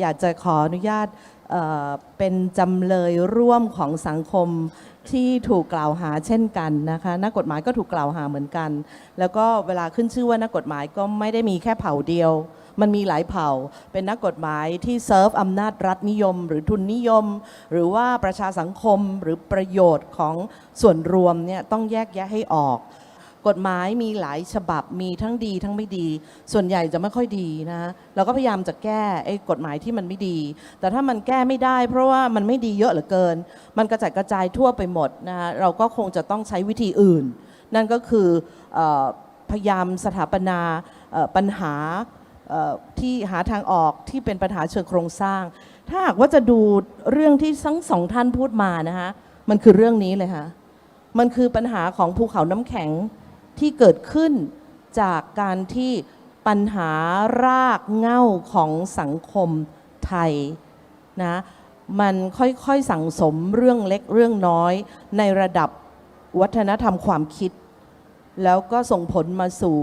อยากจะขออนุญาตเอ่อเป็นจำเลยร่วมของสังคมที่ถูกกล่าวหาเช่นกันนะคะนักกฎหมายก็ถูกกล่าวหาเหมือนกัน แล้วก็เวลาขึ้นชื่อว่านักกฎหมายก็ไม่ได้มีแค่เผ่าเดียว มันมีหลายเผ่า เป็นนักกฎหมายที่เซิร์ฟอำนาจรัฐนิยม หรือทุนนิยม หรือว่าประชาสังคมหรือประโยชน์ของส่วนรวมเนี่ยต้องแยกแยะให้ออก กฎหมายมีหลายฉบับมีทั้งดีทั้งไม่ดี ส่วนใหญ่จะไม่ค่อยดีนะเราก็พยายามจะแก้ไอ้กฎหมายที่มันไม่ดี แต่ถ้ามันแก้ไม่ได้ เพราะว่ามันไม่ดีเยอะเหลือเกิน มันกระจัดกระจายทั่วไปหมดนะคะเราก็คงจะต้องใช้วิธีอื่น นั่นก็คืออพยายามสถาปนาปัญหาที่หาทางออกที่เป็นปัญหาเชิงโครงสร้าง ถ้าหากว่าจะดูเรื่องที่ทั้งสองท่านพูดมานะคะมันคือเรื่องนี้เลยค่ะ มันคือปัญหาของภูเขาน้ำแข็ง ที่เกิดขึ้นจากการที่ปัญหารากเหง้าของสังคมไทยนะมันค่อยๆสั่งสมเรื่องเล็กเรื่องน้อย ในระดับวัฒนธรรมความคิด แล้วก็ส่งผลมาสู่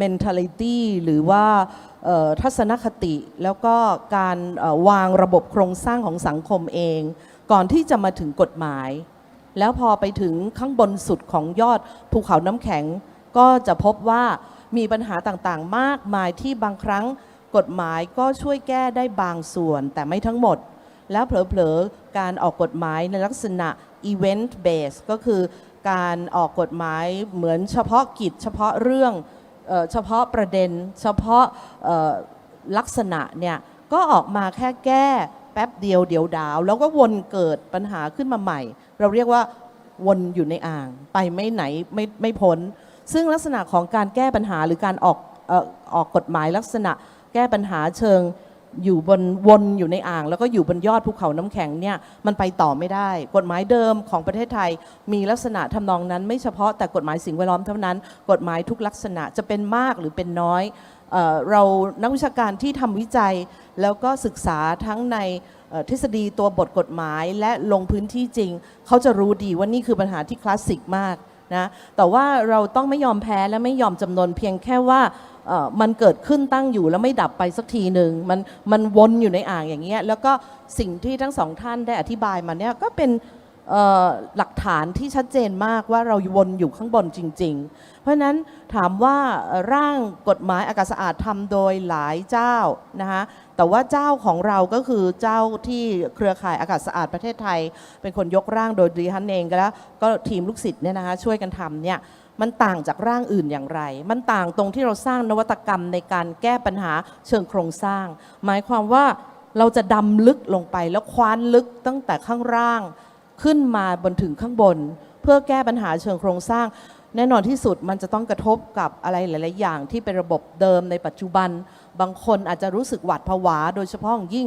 mentality หรือว่าทัศนคติ แล้วก็การวางระบบโครงสร้างของสังคมเอง ก่อนที่จะมาถึงกฎหมาย แล้วพอไปถึงข้างบนสุดของยอดภูเขาน้ำแข็ง ก็จะพบว่ามีปัญหาต่างๆ มากมายที่บางครั้งกฎหมายก็ช่วยแก้ได้บางส่วนแต่ไม่ทั้งหมด แล้วเผลอๆ การออกกฎหมายในลักษณะ event base ก็คือการออกกฎหมายเหมือนเฉพาะกิจ เฉพาะเรื่องเออเฉพาะประเด็น เฉพาะลักษณะเนี่ยก็ออกมาแค่แก้แป๊บเดียวเดียวดาว แล้วก็วนเกิดปัญหาขึ้นมาใหม่ เราเรียกว่าวนอยู่ในอ่าง ไปไม่ไหนไม่ไม่พ้น ซึ่งลักษณะของการแก้ปัญหาหรือการออกเอ่อออกกฎหมายลักษณะแก้ปัญหาเชิงอยู่บนวนอยู่ในอ่าง แล้วก็อยู่บนยอดภูเขาน้ำแข็งเนี่ยมันไปต่อไม่ได้ กฎหมายเดิมของประเทศไทย มีลักษณะทำนองนั้น ไม่เฉพาะแต่กฎหมายสิ่งแวดล้อมเท่านั้น กฎหมายทุกลักษณะจะเป็นมากหรือเป็นน้อยเออเรานักวิชาการที่ทำวิจัย แล้วก็ศึกษาทั้งใน ทฤษฎีตัวบทกฎหมายและลงพื้นที่จริง เขาจะรู้ดีว่านี่คือปัญหาที่คลาสสิกมากนะแต่ว่าเราต้องไม่ยอมแพ้และไม่ยอมจำนนเพียงแค่ว่ามันเกิดขึ้นตั้งอยู่แล้วไม่ดับไปสักทีหนึ่งมันมันวนอยู่ในอ่างอย่างเงี้ยแล้วก็สิ่งที่ทั้งสองท่านได้อธิบายมาเนี่ยก็เป็น หลักฐานที่ชัดเจนมากว่าเราวนอยู่ข้างบนจริง ๆ เพราะนั้นถามว่าร่างกฎหมายอากาศสะอาดทำโดยหลายเจ้านะคะแต่ว่าเจ้าของเราก็คือเจ้าที่เครือข่ายอากาศสะอาดประเทศไทย เป็นคนยกร่างโดยดิฉันเองก็แล้วก็ทีมลูกศิษย์เนี่ยนะคะช่วยกันทำเนี่ยมันต่างจากร่างอื่นอย่างไร มันต่างตรงที่เราสร้างนวัตกรรมในการแก้ปัญหาเชิงโครงสร้าง หมายความว่าเราจะดำลึกลงไปแล้วคว้านลึกตั้งแต่ข้างล่าง ขึ้นมาบนถึงข้างบน เพื่อแก้ปัญหาเชิงโครงสร้าง แน่นอนที่สุดมันจะต้องกระทบกับอะไรหลาย ๆ อย่างที่เป็นระบบเดิมในปัจจุบัน บางคนอาจจะรู้สึกหวาดผวา โดยเฉพาะอย่างยิ่ง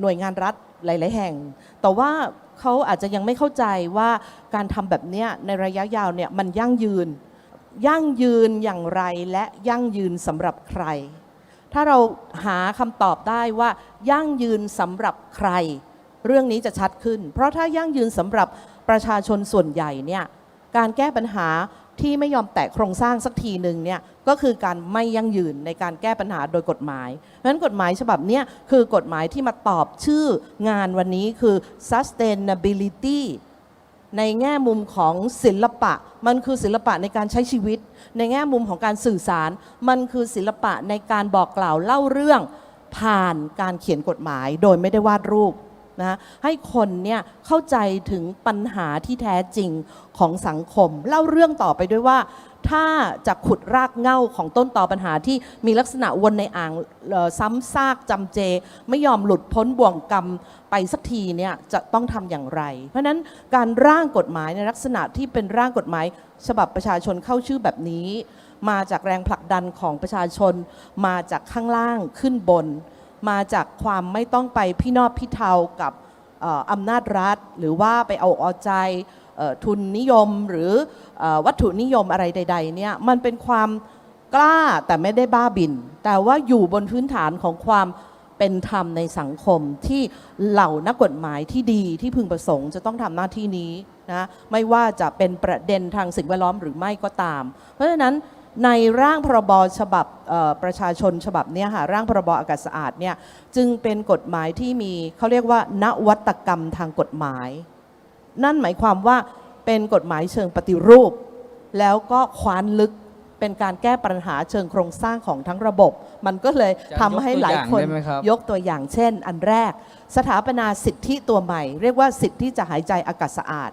หน่วยงานรัฐหลาย ๆ แห่ง แต่ว่าเขาอาจจะยังไม่เข้าใจว่าการทำแบบนี้ในระยะยาวเนี่ยมันยั่งยืน ยั่งยืนอย่างไรและยั่งยืนสำหรับใคร ถ้าเราหาคำตอบได้ว่ายั่งยืนสำหรับใคร เรื่องนี้จะชัดขึ้น เพราะถ้ายั่งยืนสำหรับประชาชนส่วนใหญ่เนี่ยการแก้ปัญหาที่ไม่ยอมแตะโครงสร้างสักทีหนึ่งเนี่ยก็คือการไม่ยั่งยืนในการแก้ปัญหาโดยกฎหมายเพราะฉะนั้นกฎหมายฉบับนี้คือกฎหมายที่มาตอบชื่องานวันนี้คือ sustainability ในแง่มุมของศิลปะ มันคือศิลปะในการใช้ชีวิต ในแง่มุมของการสื่อสาร มันคือศิลปะในการบอกกล่าวเล่าเรื่อง ผ่านการเขียนกฎหมายโดยไม่ได้วาดรูป นะให้คนเนี่ยเข้าใจถึงปัญหาที่แท้จริงของสังคม เล่าเรื่องต่อไปด้วยว่า ถ้าจะขุดรากเหง้าของต้นต่อปัญหาที่มีลักษณะวนในอ่างซ้ำซากจำเจ ไม่ยอมหลุดพ้นบ่วงกรรมไปสักทีเนี่ยจะต้องทำอย่างไร เพราะนั้นการร่างกฎหมายในลักษณะที่เป็นร่างกฎหมาย ฉบับประชาชนเข้าชื่อแบบนี้ มาจากแรงผลักดันของประชาชน มาจากข้างล่างขึ้นบน มาจากความไม่ต้องไปพี่นอบพี่เทากับอำนาจรัฐ หรือว่าไปเอาเอาใจทุนนิยมหรืออวัตถุนิยมอะไรใดๆเนี่ยมันเป็นความกล้าแต่ไม่ได้บ้าบิน แต่ว่าอยู่บนพื้นฐานของความเป็นธรรมในสังคมที่เหล่านักกฎหมายที่ดีที่พึงประสงค์จะต้องทำหน้าที่นี้นะไม่ว่าจะเป็นประเด็นทางสิ่งแวดล้อมหรือไม่ก็ตาม เพราะฉะนั้น ในร่างพรบฉบับเอ่อประชาชนฉบับเนี้ยค่ะร่างพรบอากาศสะอาดเนี่ยจึงเป็นกฎหมายที่มีเขาเรียกว่านวัตกรรมทางกฎหมาย นั่นหมายความว่าเป็นกฎหมายเชิงปฏิรูป แล้วก็คว้านลึกเป็นการแก้ปัญหาเชิงโครงสร้างของทั้งระบบ มันก็เลยจะทำให้หลายคนยกตัวอย่างได้ไหมครับยกตัวอย่างเช่น อันแรก สถาปนาสิทธิตัวใหม่ เรียกว่าสิทธิจะหายใจอากาศสะอาด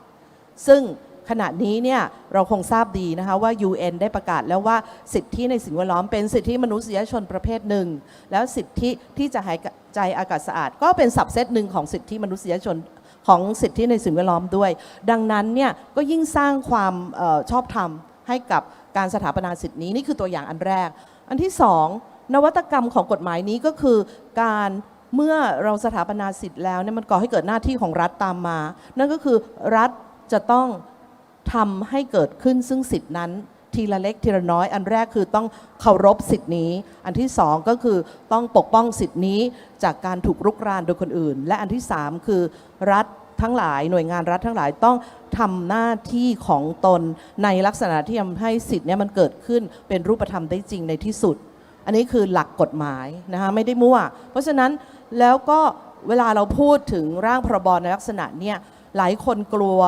ซึ่ง ขณะนี้เนี่ยเราคงทราบดีนะคะว่า UN ได้ประกาศแล้วว่าสิทธิในสิ่งแวดล้อมเป็นสิทธิมนุษยชนประเภทหนึ่ง แล้วสิทธิที่จะหายใจอากาศสะอาด ก็เป็นสับเซตหนึ่งของสิทธิมนุษยชนของสิทธิในสิ่งแวดล้อมด้วย ดังนั้นเนี่ยก็ยิ่งสร้างความออชอบธรรมให้กับการสถาปนาสิทธินี้นี่คือตัวอย่างอันแรก อันที่สองนวัตกรรมของกฎหมายนี้ก็คือการเมื่อเราสถาปนาสิทธิ์แล้วเนี่ยมันก่อให้เกิดหน้าที่ของรัฐตามมา นั่นก็คือรัฐจะต้อง ทำให้เกิดขึ้นซึ่งสิทธินั้นทีละเล็กทีละน้อย อันแรกคือต้องเคารพสิทธินี้ อันที่สองก็คือต้องปกป้องสิทธินี้จากการถูกรุกรานโดยคนอื่น และอันที่สามคือรัฐทั้งหลายหน่วยงานรัฐทั้งหลายต้องทำหน้าที่ของตนในลักษณะที่ทำให้สิทธิเนี้มันเกิดขึ้นเป็นรูปธรรมได้จริงในที่สุด อันนี้คือหลักกฎหมายนะคะไม่ได้มั่ว เพราะฉะนั้นแล้วก็เวลาเราพูดถึงร่างพรบในลักษณะเนี้ย หลายคนกลัว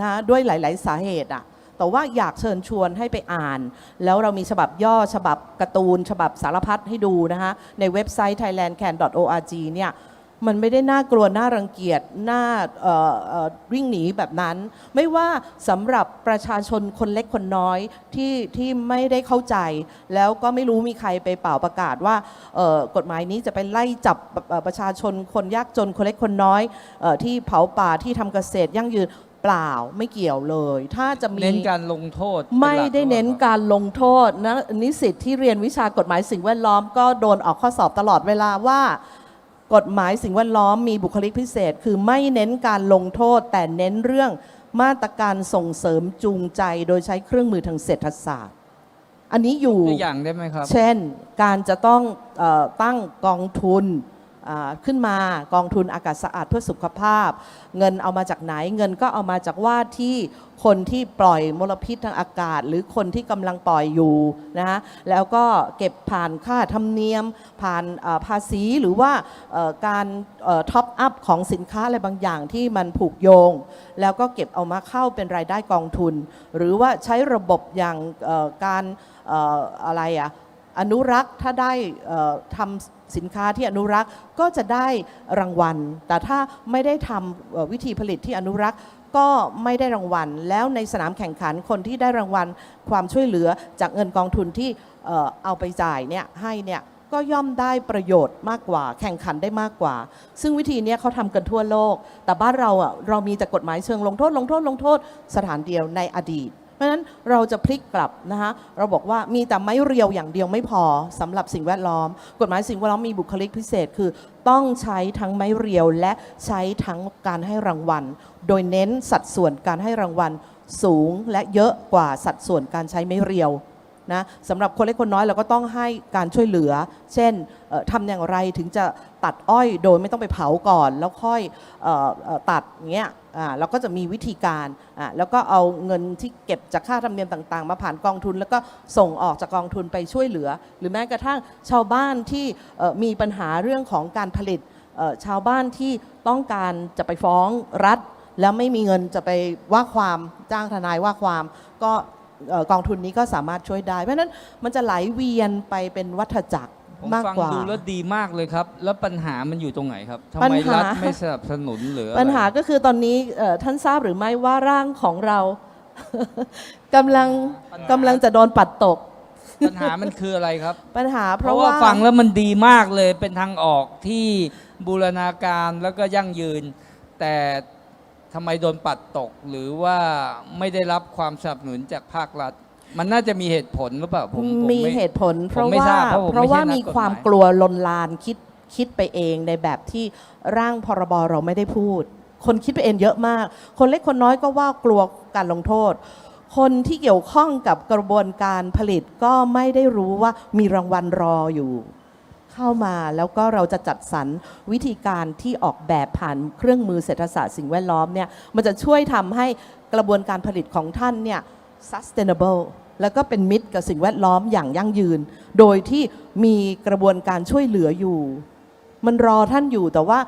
นะด้วยหลาย ๆ สาเหตุอะแต่ว่าอยากเชิญชวนให้ไปอ่าน แล้วเรามีฉบับย่อฉบับการ์ตูน ฉบับสารพัดให้ดูนะคะในเว็บไซต์ thailandcan.org เนี่ย มันไม่ได้น่ากลัวน่ารังเกียจน่าเอ่อเอ่อวิ่งหนีแบบนั้น ไม่ว่าสำหรับประชาชนคนเล็กคนน้อยที่ที่ไม่ได้เข้าใจ แล้วก็ไม่รู้มีใครไปเป่าประกาศว่าเอ่อกฎหมายนี้จะไปไล่จับเอ่อประชาชนคนยากจนคนเล็กคนน้อยเออที่เผาป่าที่ทำเกษตรยั่งยืนเปล่าไม่เกี่ยวเลย ถ้าจะมีเน้นการลงโทษ ไม่ได้เน้นป็หลักหรือปล่าครับการลงโทษนะนิสิตที่เรียนวิชากฎหมายสิ่งแวดล้อมก็โดนออกข้อสอบตลอดเวลาว่า กฎหมายสิ่งแวดล้อมมีบุคลิกพิเศษ คือไม่เน้นการลงโทษ แต่เน้นเรื่องมาตรการส่งเสริมจูงใจ โดยใช้เครื่องมือทางเศรษฐศาสตร์ อันนี้อยู่ ตัวอย่างได้ไหมครับ เช่น การจะต้องเออตั้งกองทุนอ่า ขึ้นมากองทุนอากาศสะอาดเพื่อสุขภาพ เงินเอามาจากไหนเงินก็เอามาจากว่าที่คนที่ปล่อยมลพิษทางอากาศ หรือคนที่กำลังปล่อยอยู่นะฮะแล้วก็เก็บผ่านค่าธรรมเนียม ผ่านภาษีหรือว่าการท็อปอัพของสินค้าอะไรบางอย่างที่มันผูกโยง แล้วก็เก็บเอามาเข้าเป็นรายได้กองทุน หรือว่าใช้ระบบอย่างการเอ่ออะไรอะ อนุรักษ์ถ้าได้ทำสินค้าที่อนุรักษ์ก็จะได้รางวัล แต่ถ้าไม่ได้ทำวิธีผลิตที่อนุรักษ์ก็ไม่ได้รางวัล แล้วในสนามแข่งขันคนที่ได้รางวัลความช่วยเหลือจากเงินกองทุนที่เอาไปจ่ายเนี่ยให้เนี่ยก็ย่อมได้ประโยชน์มากกว่า แข่งขันได้มากกว่า ซึ่งวิธีนี้เขาทำกันทั่วโลก แต่บ้านเราอะเรามีแต่กฎหมายเชิงลงโทษลงโทษลงโทษสถานเดียวในอดีต เพราะฉะนั้นเราจะพลิกกลับนะคะเราบอกว่ามีแต่ไม้เรียวอย่างเดียวไม่พอสำหรับสิ่งแวดล้อม กฎหมายสิ่งแวดล้อมมีบุคลิกพิเศษ คือต้องใช้ทั้งไม้เรียวและใช้ทั้งการให้รางวัล โดยเน้นสัดส่วนการให้รางวัลสูงและเยอะกว่าสัดส่วนการใช้ไม้เรียว นะสำหรับคนเล็กคนน้อยเราก็ต้องให้การช่วยเหลือ เช่นเอ่อทำอย่างไรถึงจะตัดอ้อยโดยไม่ต้องไปเผาก่อน แล้วค่อยออตัดเงี้ยเราก็จะมีวิธีการแล้วก็เอาเงินที่เก็บจากค่าธรรมเนียมต่างๆ มาผ่านกองทุน แล้วก็ส่งออกจากกองทุนไปช่วยเหลือ หรือแม้กระทั่งชาวบ้านที่มีปัญหาเรื่องของการผลิตชาวบ้านที่ต้องการจะไปฟ้องรัฐ แล้วไม่มีเงินจะไปว่าความจ้างทนายว่าความ ก็ กองทุนนี้ก็สามารถช่วยได้ เพราะฉะนั้นมันจะไหลเวียนไปเป็นวัฏจักรผมมากฟังกว่า ดูแล้วดีมากเลยครับ แล้วปัญหามันอยู่ตรงไหนครับทำปัญไมหารัฐไม่สนับสนุนหรืออะไร ปัญหาก็คือตอนนี้เอ่อท่านทราบหรือไม่ว่าร่างของเรา กำลังกำลังจะโดนปัดตก ปัญหามันคืออะไรครับ ปัญหาเพเพราะราะว่าว่าฟังแล้วมันดีมากเลยเป็นทางออกที่บูรณาการแล้วก็ยั่งยืน แต่ ทำไมโดนปัดตกหรือว่าไม่ได้รับความสนับสนุนจากภาครัฐ มันน่าจะมีเหตุผลหรือเปล่าผมผมมีไเหตุผล เพผมราะไม่ว่าทราบเพราะผมเพราะว่าไม่ใช่นักมีกฎหมายความกลัวลนลานคิดคิดไปเองในแบบที่ร่างพรบเราไม่ได้พูด คนคิดไปเองเยอะมาก คนเล็กคนน้อยก็ว่ากลัวการลงโทษ คนที่เกี่ยวข้องกับกระบวนการผลิตก็ไม่ได้รู้ว่ามีรางวัลรออยู่ เข้ามาแล้วก็เราจะจัดสรรวิธีการที่ออกแบบผ่านเครื่องมือเศรษฐศาสตร์สิ่งแวดล้อมเนี่ยมันจะช่วยทำให้กระบวนการผลิตของท่านเนี่ย sustainable แล้วก็เป็นมิตรกับสิ่งแวดล้อมอย่างยั่งยืน โดยที่มีกระบวนการช่วยเหลืออยู่ มันรอท่านอยู่แต่ว่า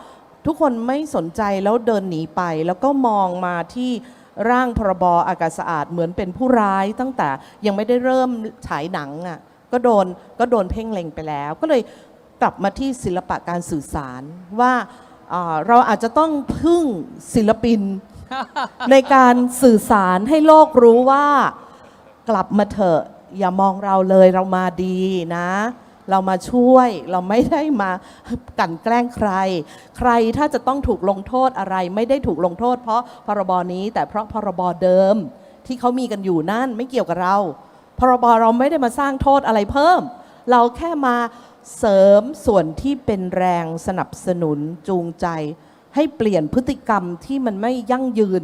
ทุกคนไม่สนใจแล้วเดินหนีไป แล้วก็มองมาที่ร่างพรบอากาศสะอาดเหมือนเป็นผู้ร้ายตั้งแต่ยังไม่ได้เริ่มฉายหนังอะก็โดนก็โดนเพ่งเล็งไปแล้ว ก็เลย กลับมาที่ศิลปะการสื่อสารว่าอ่าเราอาจจะต้องพึ่งศิลปิน ในการสื่อสารให้โลกรู้ว่ากลับมาเถอะอย่ามองเราเลยเรามาดีนะ เรามาช่วยเราไม่ได้มากลั่นแกล้งใคร ใครถ้าจะต้องถูกลงโทษอะไร ไม่ได้ถูกลงโทษ เพราะพรบนี้ แต่เพราะพรบเดิมที่เขามีกันอยู่นั่นไม่เกี่ยวกับเรา พรบเราไม่ได้มาสร้างโทษอะไรเพิ่ม เราแค่มา เสริมส่วนที่เป็นแรงสนับสนุนจูงใจ ให้เปลี่ยนพฤติกรรมที่มันไม่ยั่งยืน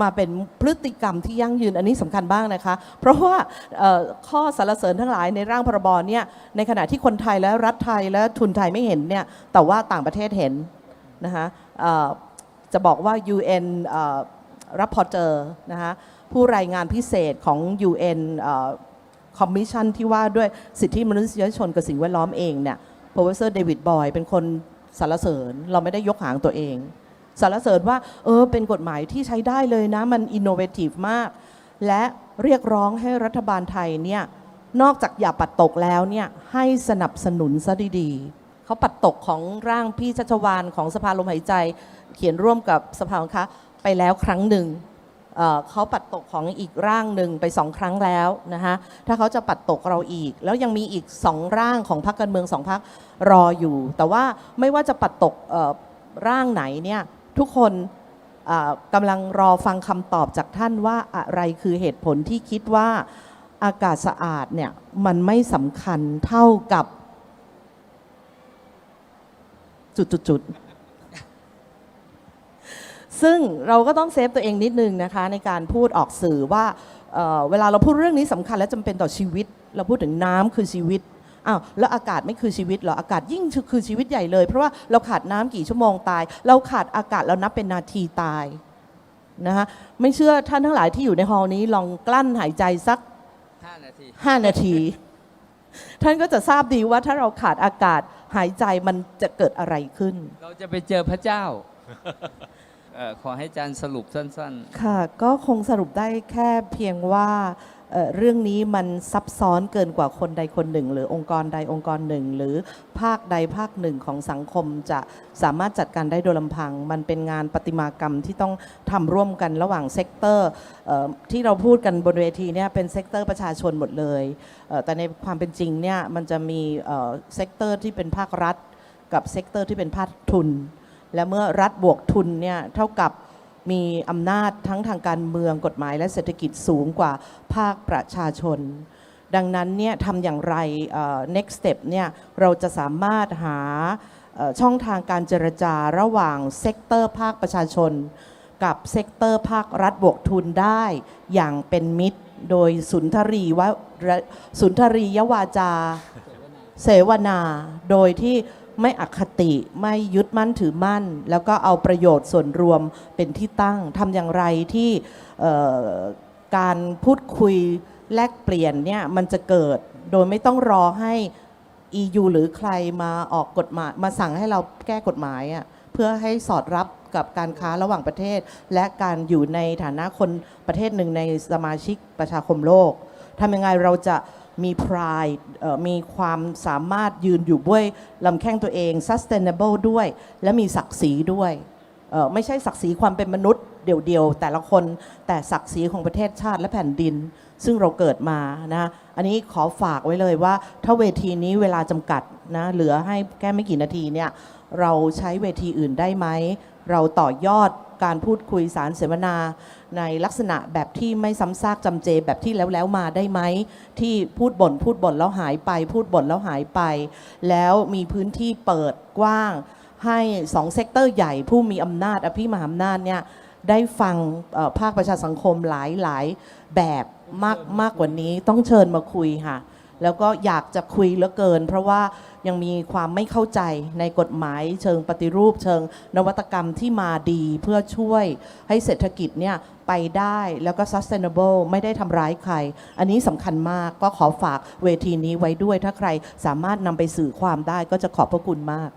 มาเป็นพฤติกรรมที่ยั่งยืนอันนี้สำคัญบ้างนะคะ เพราะว่าข้อสรรเสริญทั้งหลายในร่างพรบเนี่ยในขณะที่คนไทยและรัฐไทยและทุนไทยไม่เห็นเนี่ยแต่ว่าต่างประเทศเห็นนะคะจะบอกว่า UN รับพอเจอนะคะผู้รายงานพิเศษของ UN คอมมิชชั่นที่ว่าด้วยสิทธิมนุษยชนกับสิ่งแวดล้อมเองเนี่ย professor David Boy เป็นคนสรรเสริญเราไม่ได้ยกหางตัวเองสรรเสริญว่าเออเป็นกฎหมายที่ใช้ได้เลยนะ มันอินโนเวทีฟมาก และเรียกร้องให้รัฐบาลไทยเนี่ยนอกจากอย่าปัดตกแล้วเนี่ยให้สนับสนุนซะดีๆเขาปัดตกของร่างพี่ชัชวานของสภาลมหายใจ เขียนร่วมกับสภาองค์คะไปแล้วครั้งหนึ่ง เขาปัดตกของอีกร่างหนึ่งไปสองครั้งแล้วนะคะถ้าเขาจะปัดตกเราอีก แล้วยังมีอีกสองร่างของพรรคการเมืองสองพรรครออยู่ แต่ว่าไม่ว่าจะปัดตกร่างไหนเนี่ยทุกคนกำลังรอฟังคำตอบจากท่านว่าอะไรคือเหตุผลที่คิดว่าอากาศสะอาดเนี่ยมันไม่สำคัญเท่ากับจุดๆ ซึ่งเราก็ต้องเซฟตัวเองนิดนึงนะคะในการพูดออกสื่อว่าเอ่อเวลาเราพูดเรื่องนี้สำคัญและจำเป็นต่อชีวิต เราพูดถึงน้ำคือชีวิตอ้าวแล้วอากาศไม่คือชีวิตเหรออากาศยิ่งคือชีวิตใหญ่เลย เพราะว่าเราขาดน้ำกี่ชั่วโมงตาย เราขาดอากาศเรานับเป็นนาทีตายนะคะไม่เชื่อท่านทั้งหลายที่อยู่ในฮอลล์นี้ลองกลั้นหายใจสัก5นาที5นาที ท่านก็จะทราบดีว่าถ้าเราขาดอากาศหายใจมันจะเกิดอะไรขึ้น เราจะไปเจอพระเจ้า เอ่อขอให้อาจารย์สรุปสั้น ค่ะก็คงสรุปได้แค่เพียงว่าเอ่อเรื่องนี้มันซับซ้อนเกินกว่าคนใดคนหนึ่ง หรือองค์กรใดองค์กรหนึ่ง หรือภาคใดภาคหนึ่งของสังคมจะสามารถจัดการได้โดยลำพัง มันเป็นงานประติมากรรมที่ต้องทำร่วมกันระหว่างเซกเตอร์เอ่อที่เราพูดกันบนเวทีเนี่ยเป็นเซกเตอร์ประชาชนหมดเลยเอ่อแต่ในความเป็นจริงเนี่ยมันจะมีเอ่อเซกเตอร์ที่เป็นภาครัฐ กับเซกเตอร์ที่เป็นภาคทุน และเมื่อรัฐบวกทุนเนี่ยเท่ากับมีอำนาจทั้งทางการเมืองกฎหมายและเศรษฐกิจสูงกว่าภาคประชาชน ดังนั้นเนี่ยทำอย่างไร next step เนี่ยเราจะสามารถหาช่องทางการเจรจาระหว่างเซกเตอร์ภาคประชาชน กับเซกเตอร์ภาครัฐบวกทุนได้อย่างเป็นมิตร โดยสุนทรีวะสุนทรียวาจา เสวนา โดยที่ ไม่อคติไม่ยึดมั่นถือมั่น แล้วก็เอาประโยชน์ส่วนรวมเป็นที่ตั้งทำอย่างไรที่การพูดคุยแลกเปลี่ยนเนี่ยมันจะเกิดโดยไม่ต้องรอให้ EU หรือใครมาออกกฎหมายมาสั่งให้เราแก้กฎหมายอะ่ะเพื่อให้สอดรับกับการค้าระหว่างประเทศ และการอยู่ในฐานะคนประเทศหนึ่งในสมาชิกประชาคมโลกทำยังไงเราจะ มี pride มีความสามารถยืนอยู่ด้วยลำแข้งตัวเอง sustainable ด้วย และมีศักดิ์ศรีด้วย ไม่ใช่ศักดิ์ศรีความเป็นมนุษย์เดี่ยวๆ แต่ละคนแต่ศักดิ์ศรีของประเทศชาติและแผ่นดิน ซึ่งเราเกิดมานะอันนี้ขอฝากไว้เลยว่า ถ้าเวทีนี้เวลาจำกัดนะเหลือให้แค่ไม่กี่นาทีเนี่ยเราใช้เวทีอื่นได้ไหม เราต่อยอดการพูดคุยสารเสวนา ในลักษณะแบบที่ไม่ซ้ำซากจำเจแบบที่แล้วแล้วมาได้ไหมที่พูดบ่นพูดบ่นแล้วหายไป พูดบ่นแล้วหายไป แล้วมีพื้นที่เปิดกว้าง ให้สองเซกเตอร์ใหญ่ผู้มีอำนาจอภิมหาอำนาจเนี่ยได้ฟังภาคประชาสังคมหลายหลายแบบมากมากกว่านี้ต้องเชิญมาคุยค่ะ แล้วก็อยากจะคุยเหลือเกิน เพราะว่ายังมีความไม่เข้าใจในกฎหมายเชิงปฏิรูปเชิงนวัตกรรมที่มาดีเพื่อช่วยให้เศรษฐกิจเนี่ยไปได้แล้วก็ sustainable ไม่ได้ทำร้ายใคร อันนี้สำคัญมากก็ขอฝากเวทีนี้ไว้ด้วยถ้าใครสามารถนำไปสื่อความได้ก็จะขอบพระคุณมาก